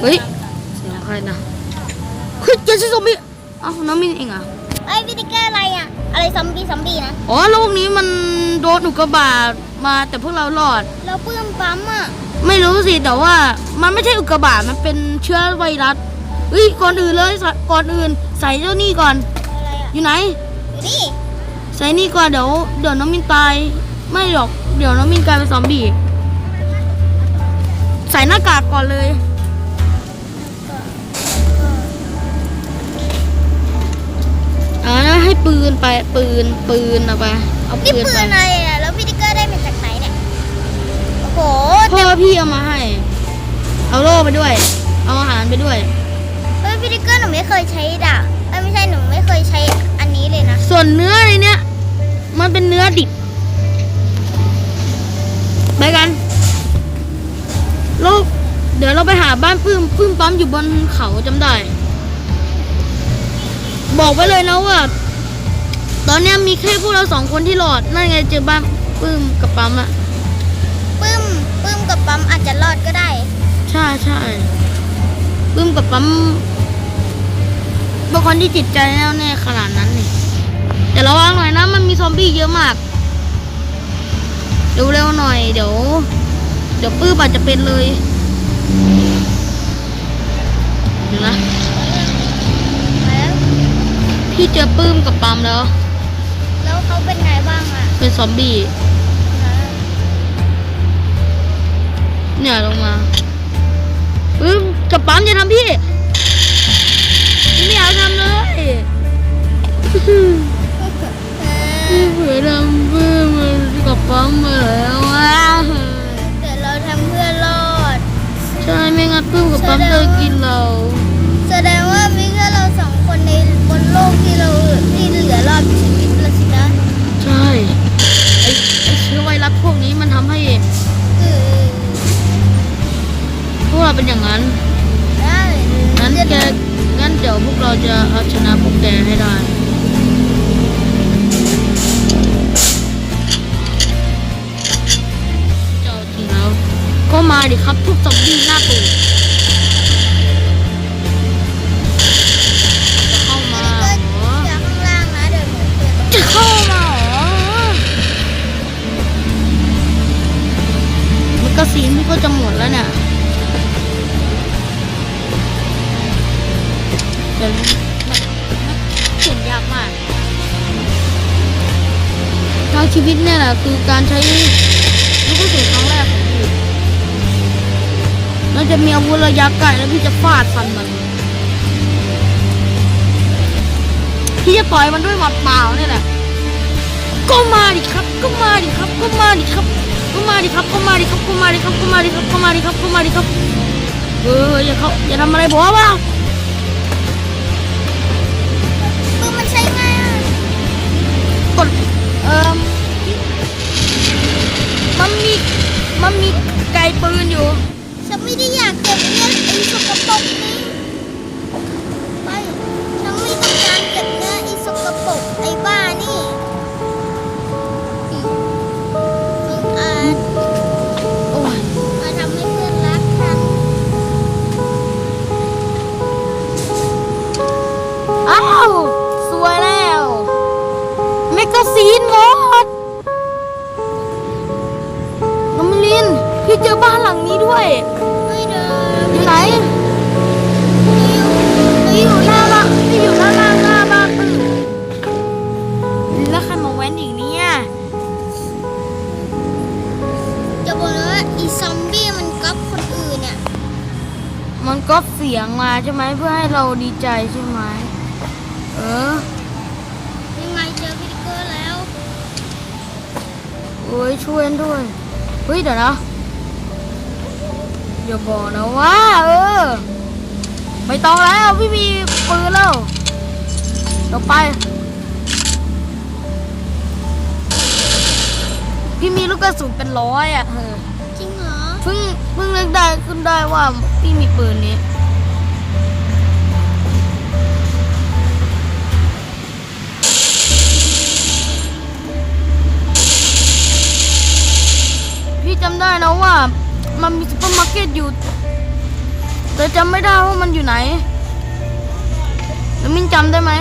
เฮ้ยเสียงใครนะเฮ้ยเจอซอมบี้เอ้าน้องมินเองเหรอะไอ้ยพิติกเกอร์อะไรอะ อะไรซอมบี้ซอมบี้นะ อ๋อโลกนี้มันโดนอุกกาบาตมาแต่พวกเรารอด เราเปื้มปั๊มอะ ไม่รู้สิแต่ว่ามันไม่ใช่อุกกาบาตมันเป็นเชื้อไวรัสเฮ้ยก่อนอื่นเลยสก่อนอื่นใส่เจ้านี่ก่อน อะไรอะ อยู่ไหน อยู่นี่ ใส่นี่ก่อนเดี๋ยวเดี๋ยวน้องมินตาย ไม่หรอกเดี๋ยวน้องมินกลายเป็นซอมบี้ใส่หน้ากากก่อนเลย อ่าให้ปืนไปปืนปืนเอาไปเอานี่ปืนปืนไปอะไรอะแล้วพิติกเกอร์ได้มาจากไหนเนี่ย โอ้โหพ่อพี่เอามาให้ เอาโล่ไปด้วย เอาอาหารไปด้วย เฮ้ยพิติกเกอร์หนูไม่เคยใช้ดาบเอ้ยไม่ใช่หนูไม่เคยใช้อันนี้เลยนะ ส่วนเนื้อในเนี้ยมันเป็นเนื้อดิบไปกันลูกเดี๋ยวเราไปหาบ้านปื้มปื้มปั๊มอยู่บนเขาจำได้ บอกไว้เลยนะว่า ตอนเนี้ยมีแค่พวกเราสองคนที่รอด นั่นไงเจอบ้านปื้มกับปั๊มอะปื้มปื้มกับปั๊มอาจจะรอดก็ได้ ใช่ใช่ปื้มกับปั๊มเป็นคนที่จิตใจแน่วแน่ขนาดนั้นนี่แต่ระวังหน่อยนะมันมีซอมบี้เยอะมากเร็วๆหน่อยเดี๋ยว เดี๋ยวปื้มอาจจะเป็นเลยเดี๋ยวนะแล้ว พี่เจอปื้มกับปั๊มแล้ว แล้วเขาเป็นไงบ้างอะเป็นซอมบี้เนี่ยลงมาปื้มกับปั๊มอย่าทำพี่พี่ไม่อยากทำเลยพี่เผื่อทำปื้มกับปั๊มมาแล้วอะเดี๋ยวเราทำเพื่อรอดใช่ไม่งั้นปื้มกับปั๊มจะกินเรา แสดงว่ามี โลกที่เราที่เหลือรอดชีวิตแล้วสินะใช่ไอไอเชื้อไวรัสพวกนี้มันทำให้เออพวกเราเป็นอย่างนั้น ได้งั้นแกงั้นเดี๋ยวพวกเราจะเอาชนะพวกแกให้ได้ เจ้าจริงแล้ว ก็มาดิครับพวกซอมบี้หน้าตูด เข้ามาหรอมันก็สีมันก็จะหมดแล้วเนี่ยเดี๋ยวมันเขียนยากมากทั้งชีวิตเนี่ยแหละคือการใช้ลูกกระสุนครั้งแรกของพี่เราจะมีอาวุธระยะไกลแล้วพี่จะฟาดฟันมันพี่จะต่อยมันด้วยหมัดเปล่าเนี่ยแหละ ก็มาดิครับ ก็มาดิครับ ก็มาดิครับ ก็มาดิครับ ก็มาดิครับ ก็มาดิครับ ก็มาดิครับ ก็มาดิครับ ก็มาดิครับ เอออย่าเขาอย่าทำอะไรผมว่าปืนมันใช้ไงอะกดเอ่อมันมีมันมีไกลปืนอยู่ ฉันไม่ได้อยากเก็บเนื้อไอ้สกปรกนี้ ใช่ไหมเพื่อให้เราดีใจใช่ไหมเออยังไงเจอพิธีเกอร์แล้วโอ้ยช่วยด้วยเฮ้ยเดี๋ยวนะอย่าบอกนะว่าเออไม่ต้องแล้วพี่มีปืนแล้วเดี๋ยวไป พี่มีลูกกระสุนเป็นร้อยอะเออจริงเหรอเพิ่งเพิ่งนึกได้ขึ้นได้ว่าพี่มีปืนนี้ พี่จำได้นะว่า มันมีซุปเปอร์มาร์เก็ตอยู่ แต่จำไม่ได้ว่ามันอยู่ไหน แล้วมินจำได้ไหม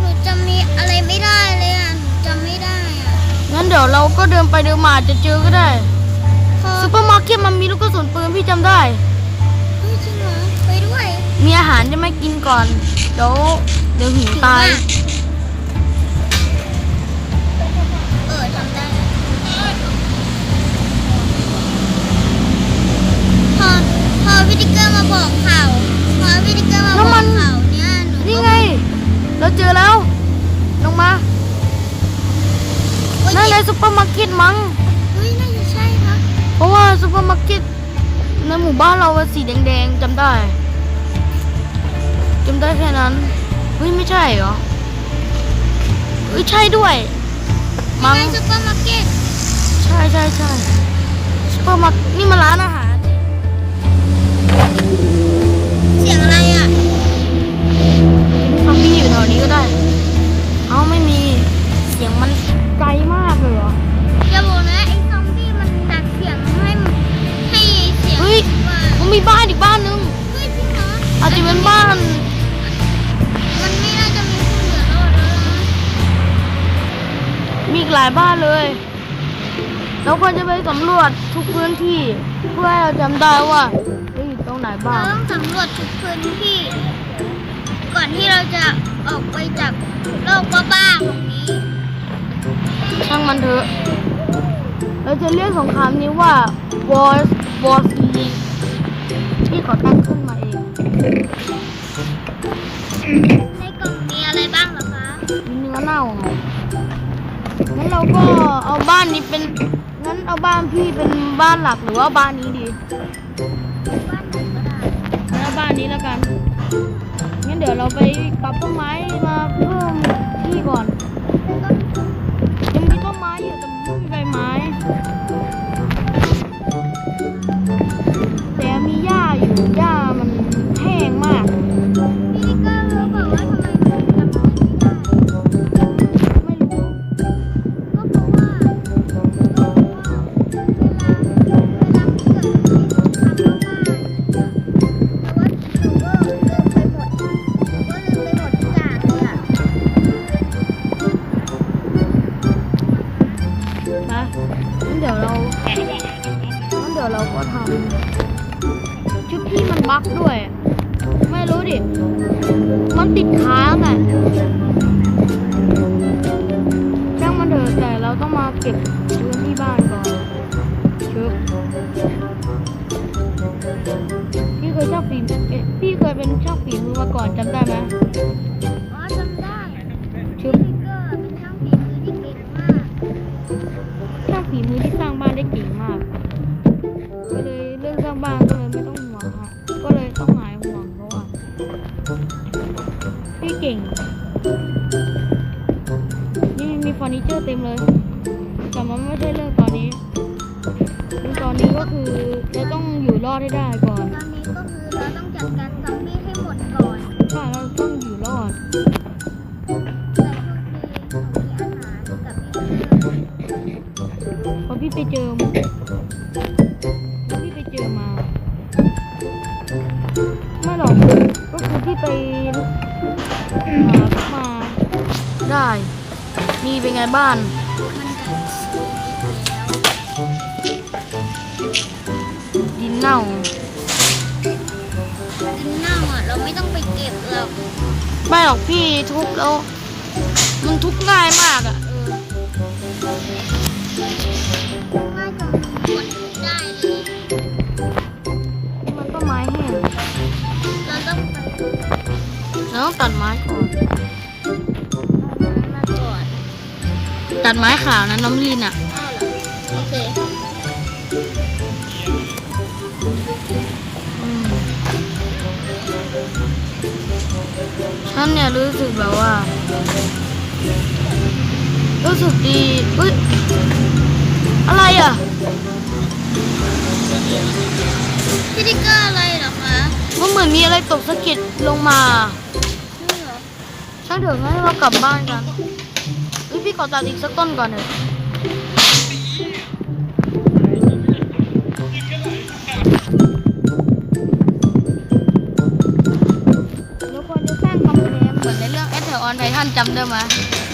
หนูจำมีอะไรไม่ได้เลยอะหนูจำไม่ได้อะงั้นเดี๋ยวเราก็เดินไปเดินมาอาจจะเจอก็ได้พอซูเปอร์มาร์เก็ตมันมีลูกกระสุนปืนพี่จำได้ เฮ้ยจริงเหรอไปด้วยมีอาหารจะไม่กินก่อน เดี๋ยวเดี๋ยวหิวตายถึงมก ได้จำได้แค่นั้นเฮ้ยไม่ใช่เหรอเฮ้ยใช่ด้วย มั้งในซูเปอร์มาร์เก็ตใช่ใช่ใช่ซูเปอร์มาร์เก็ตนี่มาร้านอาหาร เสียงอะไรอะซอมบี้อยู่แถวนี้ก็ได้ เอ้าไม่มีเสียงมันไกลมากเลยเหรออย่าบอกนะไอ้ซอมบี้มันดัดเสียงให้มันให้เสียงเฮ้ยว่ามันมีบ้านอีกบ้าน ออาจจะเป็นบ้าน มันไม่น่าจะมีผู้เหลือรอดแล้วนะมีอีกหลายบ้านเลย เราควรจะไปสำรวจทุกพื้นที่ เพื่อให้เราจำได้ว่าเฮ้ยอยู่ตรงไหนเราบ้าง ต้องสำรวจทุกพื้นที่ ก่อนที่เราจะออกไปจากโลกบ้าๆของนี้ ช่างมันเถอะ เราจะเรียกสงครามนี้ว่า War War C ที่เขาตั้งขึ้นมาเอง ในกล่องมีอะไรบ้างเหรอคะมีเนื้อเน่าไงงั้นเราก็เอาบ้านนี้เป็น งั้นเอาบ้านพี่เป็นบ้านหลักหรือว่าบ้านนี้ดีบ้านไหนก็ได้งั้นเอาบ้านนี้แล้วกัน งั้นเดี๋ยวเราไปปรับต้นไม้มาเพิ่มที่ก่อน กด้วย ไม่รู้ดิ มันติดค้างอะช่างมันเถอะแต่เราต้องมาเก็บพื้นที่บ้านก่อนชึบพี่เคยชอบฝีเอ๊พี่เคยเป็นช่างฝีมือมาก่อนจำได้ไหม เฟอร์นิเจอร์เต็มเลย แต่มันไม่ใช่เรื่องตอนนี้เรื่องตอนนี้ก็คือเราต้องอยู่รอดให้ได้ก่อน ตอนนี้ก็คือเราต้องจัดการซอมบี้ให้หมดก่อนใช่เราต้องอยู่รอดแต่โชคดีหนูมีอาหารกับอีกเรื่องเพราะพี่ไปเจอ บ้านมันจะดินเน่า ดินเน่าอะเราไม่ต้องไปเก็บหรอกไม่หรอกพี่ทุบแล้ว มันทุบง่ายมากอะเออง่ายกว่าหมดได้เลยมันต้นไม้แห้งเราต้องไปเราต้องตัดไม้ ตัดไม้ขาวนะน้ำลินอะอ้าวเหรอโอเคอืมฉันเนี่ยรู้สึกแบบว่า รู้สึกดีเอ้ยอะไรอะพิธีเกอร์อะไรเหรอคะมันเหมือนมีอะไรตกสะเก็ดลงมานี่เหรอช่างเถอะงั้นเรากลับบ้านกันเฮ้ยพี่ ขอตัดอีกสักต้นก่อนเถอะกคนจะสร้ากำแในเรื่องแอเทอร์ออนไททันจำได้ไหม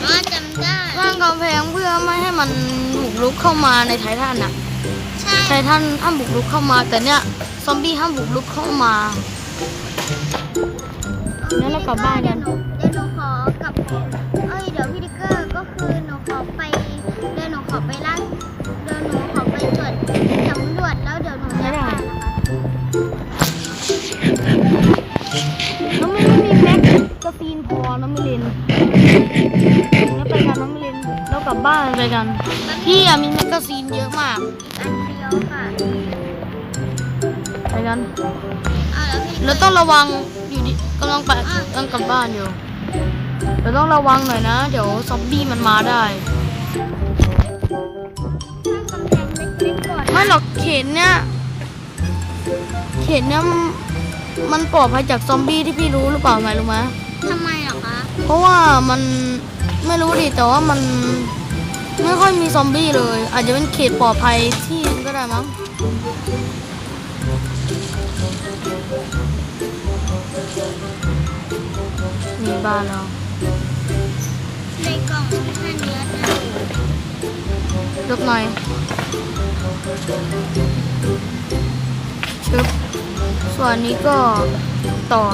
อ๋อจำได้ สร้างกำแพงเพื่อไม่ให้มันบุกรุกเข้ามาในไททันอะใช่ไททันห้ามบุกรุกเข้ามาแต่เนี้ยซอมบี้ห้ามบุกรุกเข้ามา แล้วเรากลับบ้านกัน กลับบ้านไปกัน พี่อะมีแมกกาซีนเยอะมาก อันเดียวค่ะไปกัน อ้าวแล้วพี่เราต้องระวังอยู่ดิกำลังไปกำลังกลับบ้านอยู่ เราต้องระวังหน่อยนะ เดี๋ยวซอมบี้มันมาได้สร้างกำแพงเล็กๆก่อนไม่หรอกเข็นเนี่ย เข็นเนี่ยมันมันปลอดภัยจากซอมบี้ที่พี่รู้หรือเปล่าไหมรู้ไหมทำไมเหรอคะ เพราะว่ามันไม่รู้ดิแต่ว่ามัน ไม่ค่อยมีซอมบี้เลย อาจจะเป็นเขตปลอดภัยที่นึงก็ได้มั้งมีบ้านเราในกล่องมีแค่เนื้อนะยกหน่อยชึบส่วนนี้ก็ต่อ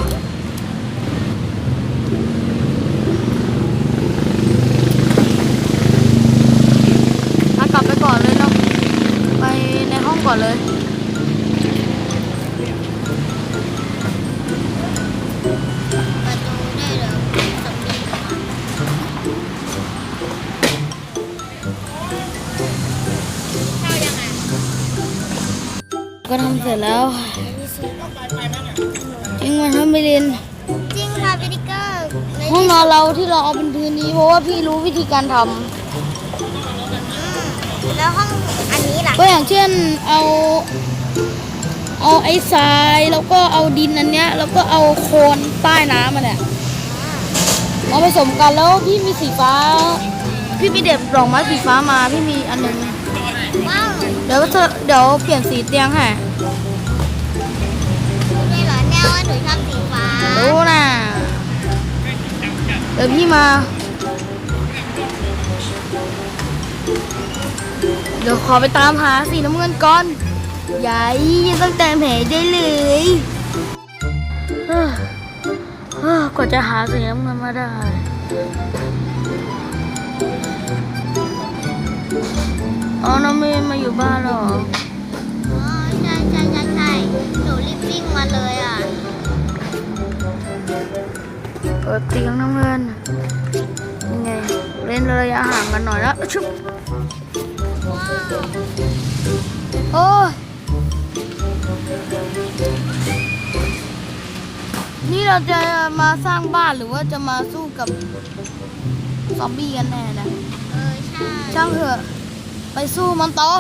มากลับไปก่อนเลยเนาะไปในห้อง ก่อนเลยประตูได้เหรอสำลีเข้ายังไงก็ทำเสร็จแล้วจริงมันทำไม่เรียนจริงค่ะพี่ดิกเกอร์ในห้องนอนเราที่เราเอาเป็นพื้นนี้เพราะว่าพี่รู้วิธีการท แล้วห้องอันนี้ล่ะำก็อย่างเช่นเอาเอาไอ้ทรายแล้วก็เอาดินอันเนี้ย แล้วก็เอาโคลนใต้น้ำมันเนี่ยเอาผสมกันแล้วพี่มีสีฟ้า พี่มีเด็บดอกไม้สีฟ้ามาพี่มีอันหนึ่งว้าวเดี๋ยวจะเดี๋ยวเปลี่ยนสีเตียงให้ไม่เหรอแนวว่าหนูชอบสีฟ้ารู้นะเดี๋ยวพี่มา เดี๋ยวขอไปตามหาสีน้ำเงินก่อนใหญ่ยังต้องแต่งแผลได้เลยเฮ้อเฮ้อกว่าจะหาสีน้ำเงินมาได้อ๋อน้องเมย์มาอยู่บ้านแล้วเหรออ๋อใช่ใช่ใช่ใช่หนูรีบวิ่งมาเลยอะ เปิดเตียงน้ำเงินยังไง เล่นระยะห่างกันหน่อยแล้วชุบว้าว โอ้ยนี่เราจะมาสร้างบ้านหรือว่าจะมาสู้กับซอมบี้กันแน่นะเออใช่ช่างเถอะ ไปสู้มันต่อ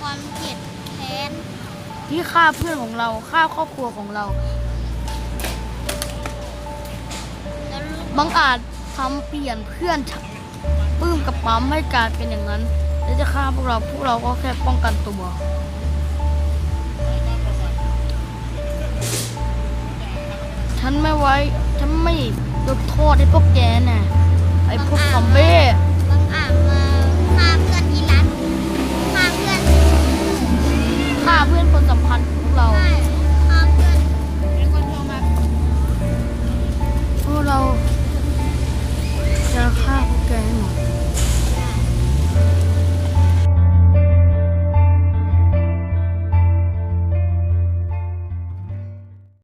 ความเกลียดแค้นที่ฆ่าเพื่อนของเราฆ่าครอบครัวของเรา แล้วลูกบังอาจทำเปลี่ยนเพื่อน ปื้มกับปั๊มให้การเป็นอย่างนั้น แล้วจะฆ่าพวกเราพวกเราก็แค่ป้องกันตัวฉันไม่ไว้ฉันไม่ยกโทษให้พวกแกน่ะไอ้พวกซอมเบ้